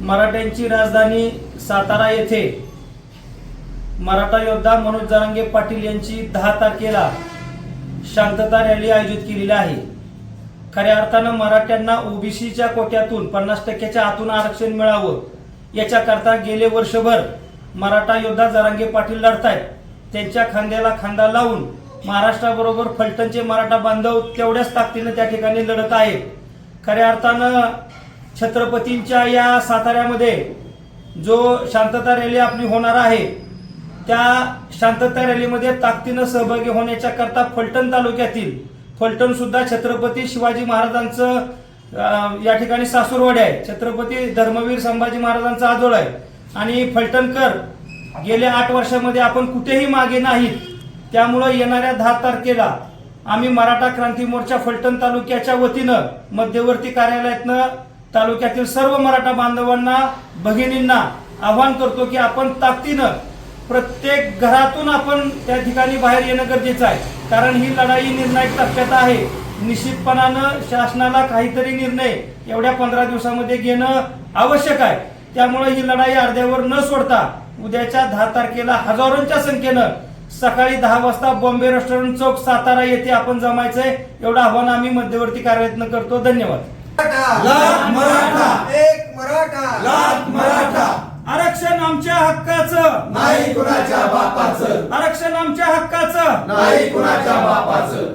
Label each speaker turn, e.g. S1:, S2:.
S1: मराठ्यांची राजधानी सातारा येथे मराठा योद्धा मनोज जरांगे पाटील यांची दहा तारखेला शांतता रॅली आयोजित केलेली आहे. खऱ्या अर्थानं मराठ्यांना ओबीसीच्या कोट्यातून पन्नास टक्क्याच्या आतून आरक्षण मिळावं याच्याकरता गेले वर्षभर मराठा योद्धा जरांगे पाटील लढतायत. त्यांच्या खांद्याला खांदा लावून महाराष्ट्राबरोबर फलटणचे मराठा बांधव तेवढ्याच ताकदीनं त्या ठिकाणी लढत आहेत. खऱ्या अर्थानं छत्रपतींच्या या साताऱ्यामध्ये जो शांतता रॅली आपली होणार आहे त्या शांतता रॅलीमध्ये ताकदीनं सहभागी होण्याच्या करता फलटण तालुक्यातील फलटण सुद्धा छत्रपती शिवाजी महाराजांचं या ठिकाणी सासूरवाडी आहे. छत्रपती धर्मवीर संभाजी महाराजांचा आजोळ आहे. आणि फलटणकर गेल्या आठ वर्षामध्ये आपण कुठेही मागे नाहीत. त्यामुळं येणाऱ्या दहा तारखेला आम्ही मराठा क्रांती मोर्चा फलटण तालुक्याच्या वतीनं मध्यवर्ती कार्यालयातनं तालुक्यातील सर्व मराठा बांधवांना भगिनींना आवाहन करतो की आपण ताकदीनं प्रत्येक घरातून आपण त्या ठिकाणी बाहेर येणं गरजेचं आहे. कारण ही लढाई निर्णायक टप्प्यात आहे. निश्चितपणानं शासनाला काहीतरी निर्णय एवढ्या पंधरा दिवसामध्ये घेणं आवश्यक आहे. त्यामुळे ही लढाई अर्ध्यावर न सोडता उद्याच्या दहा तारखेला हजारोंच्या संख्येनं सकाळी दहा वाजता बॉम्बे रेस्टॉरंट चौक सातारा येथे आपण जमायचंय. एवढं आव्हान आम्ही मध्यवर्ती कार्यालयातनं करतो. धन्यवाद.
S2: एक मराठा.
S3: लाख मराठा.
S1: आरक्षण आमच्या हक्काचं.
S3: नाही कुणाच्या बापाचं.
S1: आरक्षण आमच्या हक्काचं.
S3: नाही कुणाच्या बापाचं.